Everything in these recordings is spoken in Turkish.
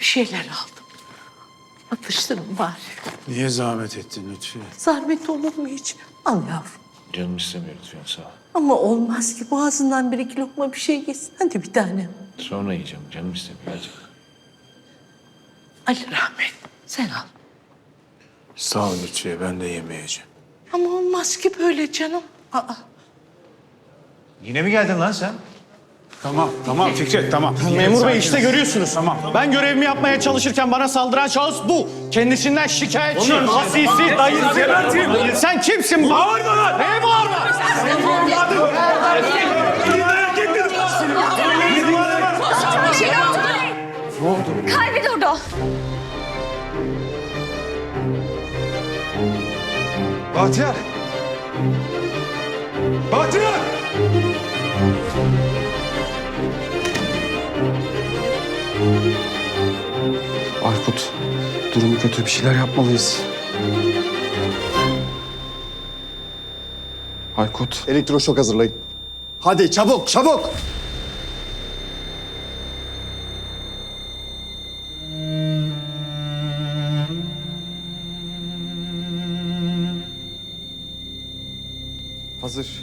şeyler aldım. Atıştırın bari. Niye zahmet ettin Lütfi? Zahmet olur mu hiç? Al yavrum. Canım istemiyor Lütfen sağ ol. Ama olmaz ki boğazından bir iki lokma bir şey yesin. Hadi bir tanem. Sonra yiyeceğim. Canım istemiyor. Hadi. Ali rahmet sen al. Sağ ol Lütfiye. Ben de yemeyeceğim. Ama olmaz ki böyle canım. Aa, Yine mi geldin lan sen? Tamam, tamam Fikret, tamam. Memur bey işte görüyorsunuz. Tamam. Ben görevimi yapmaya çalışırken bana saldıran şahıs bu. Kendisinden şikayetçi, hasisi, dayı. Sen kimsin? Bağırma lan! Neye bağırma? Kalbi durdu. Bahtiyar! Bahtiyar! Aykut, durumu kötü bir şeyler yapmalıyız. Aykut, Elektroşok hazırlayın. Hadi çabuk çabuk. hazır.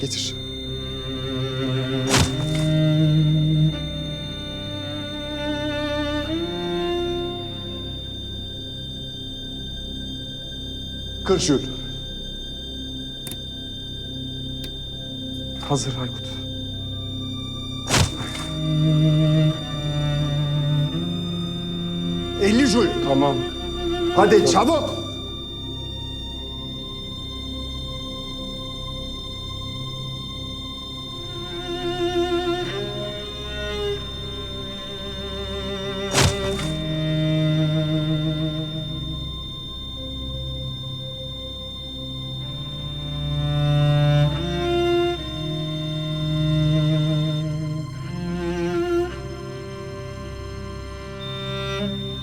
Getir. Kır şunu. Hazır Aykut. Elli jül. Tamam. Hadi çabuk.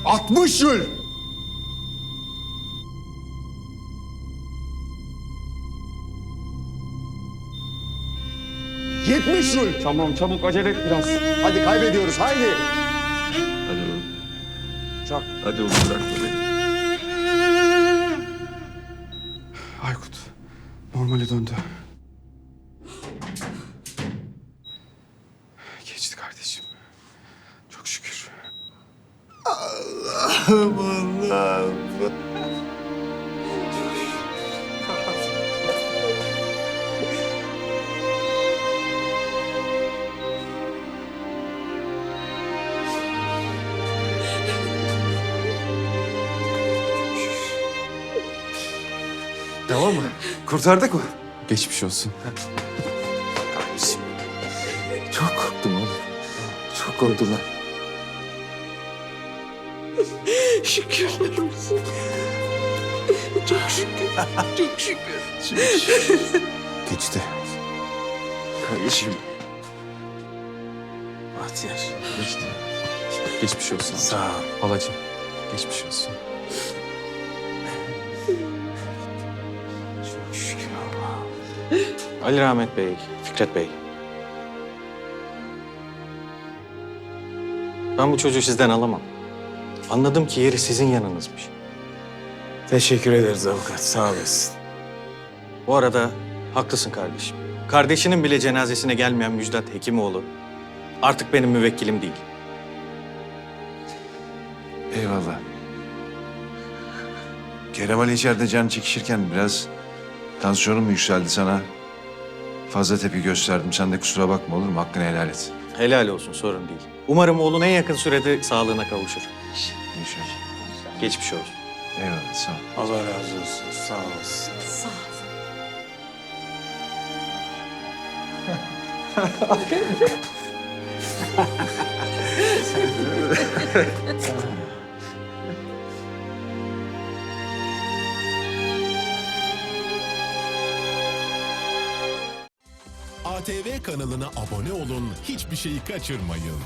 Altmış jül. Yetmiş jül. Tamam, çabuk acele et biraz. Hadi kaybediyoruz haydi. Hadi oğlum. Çak. Hadi oğlum bırakma beni. Aykut, normale döndü. Geçti kardeşim. Çok şükür. Tamam mı? Kurtardık mı? Geçmiş olsun. Çok korktum oğlum. Çok korktum lan. Şükürler olsun. Çok şükür. Çok şükür. Geçti. Kardeşim. Bahtiyar. Geçti. Geçmiş olsun. Sağ ol. Halacığım, geçmiş olsun. Çok şükür Allah'ım. Ali Rahmet Bey, Fikret Bey. Ben bu çocuğu sizden alamam. Anladım ki yeri sizin yanınızmış. Teşekkür ederiz avukat. Sağ olasın. Bu arada haklısın kardeşim. Kardeşinin bile cenazesine gelmeyen Müjdat Hekimoğlu artık benim müvekkilim değil. Eyvallah. Kerem Ali içeride can çekişirken biraz tansiyonum mu yükseldi sana? Fazla tepki gösterdim. Sen de kusura bakma olur mu? Hakkını helal et. Helal olsun sorun değil. Umarım oğlun en yakın sürede sağlığına kavuşur. İnşallah. Geçmiş olsun. Eyvallah sağ ol. Allah razı olsun. Sağ olasın. Sağ ol. ATV kanalına abone olun, hiçbir şeyi kaçırmayın.